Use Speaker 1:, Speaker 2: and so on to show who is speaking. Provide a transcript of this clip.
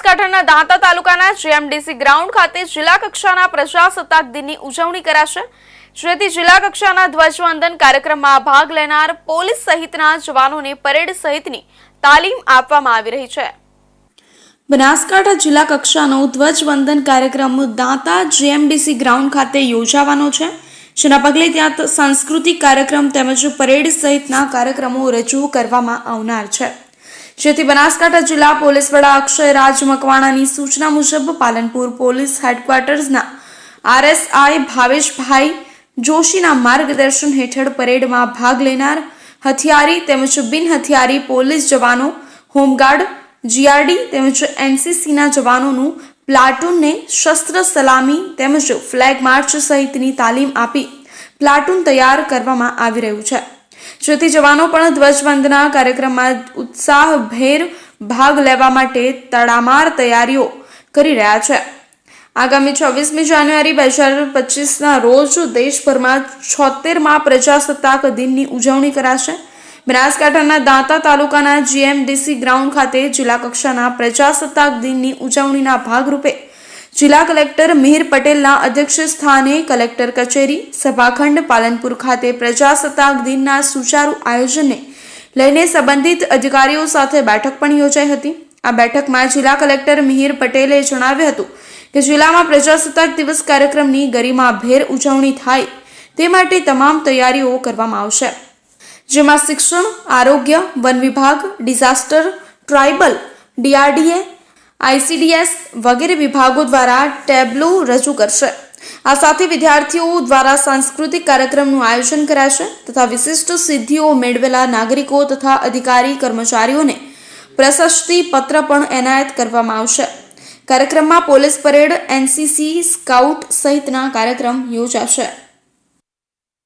Speaker 1: બનાસકાંઠાના દાંતા તાલુકાના GMDC ground ખાતે જિલ્લા કક્ષાના પ્રજાસત્તાક દિનની ઉજવણી કરાશે. જેથી જિલ્લા કક્ષાના ધ્વજવંદન કાર્યક્રમમાં ભાગ લેનાર પોલીસ સહિતના જવાનોને પરેડ સહિતની તાલીમ આપવામાં આવી રહી છે. બનાસકાંઠા જિલ્લા કક્ષાનો ધ્વજવંદન કાર્યક્રમ દાંતા જીએમડીસી ગ્રાઉન્ડ ખાતે યોજાવાનો છે. જેના પગલે ત્યાં સાંસ્કૃતિક કાર્યક્રમ તેમજ પરેડ સહિતના કાર્યક્રમો રજૂ કરવામાં આવનાર છે. જેથી બનાસકાંઠા જિલ્લા પોલીસ વડા અક્ષય રાજ મકવાણાની સૂચના મુજબ પાલનપુર પોલીસ હેડક્વાર્ટર્સના આરએસઆઈ ભાવેશભાઈ જોશીના માર્ગદર્શન હેઠળ પરેડમાં ભાગ લેનાર હથિયારી તેમજ બિન હથિયારી પોલીસ જવાનો, હોમગાર્ડ, જીઆરડી તેમજ એનસીસીના જવાનોનું પ્લાટૂનને શસ્ત્ર સલામી તેમજ ફ્લેગ માર્ચ સહિતની તાલીમ આપી પ્લાટૂન તૈયાર કરવામાં આવી રહ્યું છે. જેથી જવાનો પણ ધ્વજવંદના કાર્યક્રમમાં ઉત્સાહભેર ભાગ લેવા માટે તડામાર તૈયારીઓ કરી રહ્યા છે. આગામી છવ્વીસમી જાન્યુઆરી બે હજાર પચીસના રોજ દેશભરમાં છોતેરમાં પ્રજાસત્તાક દિનની ઉજવણી કરાશે. બનાસકાંઠાના દાંતા તાલુકાના જીએમડીસી ગ્રાઉન્ડ ખાતે જિલ્લા કક્ષાના પ્રજાસત્તાક દિનની ઉજવણીના ભાગરૂપે જિલ્લા કલેક્ટર મિહિર પટેલના અધ્યક્ષ સ્થાને કલેક્ટર કચેરી, સભાખંડ પાલનપુર ખાતે પ્રજાસત્તાક દિનના સુચારુ આયોજનને લઈને સંબંધિત અધિકારીઓ સાથે બેઠક પણ યોજાઈ હતી. આ બેઠકમાં જિલ્લા કલેક્ટર મિહિર પટેલે જણાવ્યું હતું કે જિલ્લામાં પ્રજાસત્તાક દિવસ કાર્યક્રમની ગરિમાભેર ઉજવણી થાય તે માટે તમામ તૈયારીઓ કરવામાં આવશે. જેમાં શિક્ષણ, આરોગ્ય, વન વિભાગ, ડિઝાસ્ટર, ટ્રાઇબલ, ડીઆરડીએ આઈસીડીએસ વગેરે વિભાગો દ્વારા ટેબ્લો રજૂ કરશે. આ સાથે વિદ્યાર્થીઓ દ્વારા સાંસ્કૃતિક કાર્યક્રમનું આયોજન કરાશે તથા વિશિષ્ટ સિદ્ધિઓ મેળવેલા નાગરિકો તથા અધિકારી કર્મચારીઓને પ્રશસ્તિ પત્ર પણ એનાયત કરવામાં આવશે. કાર્યક્રમમાં પોલીસ પરેડ એનસીસી સ્કાઉટ સહિતના કાર્યક્રમ યોજાશે.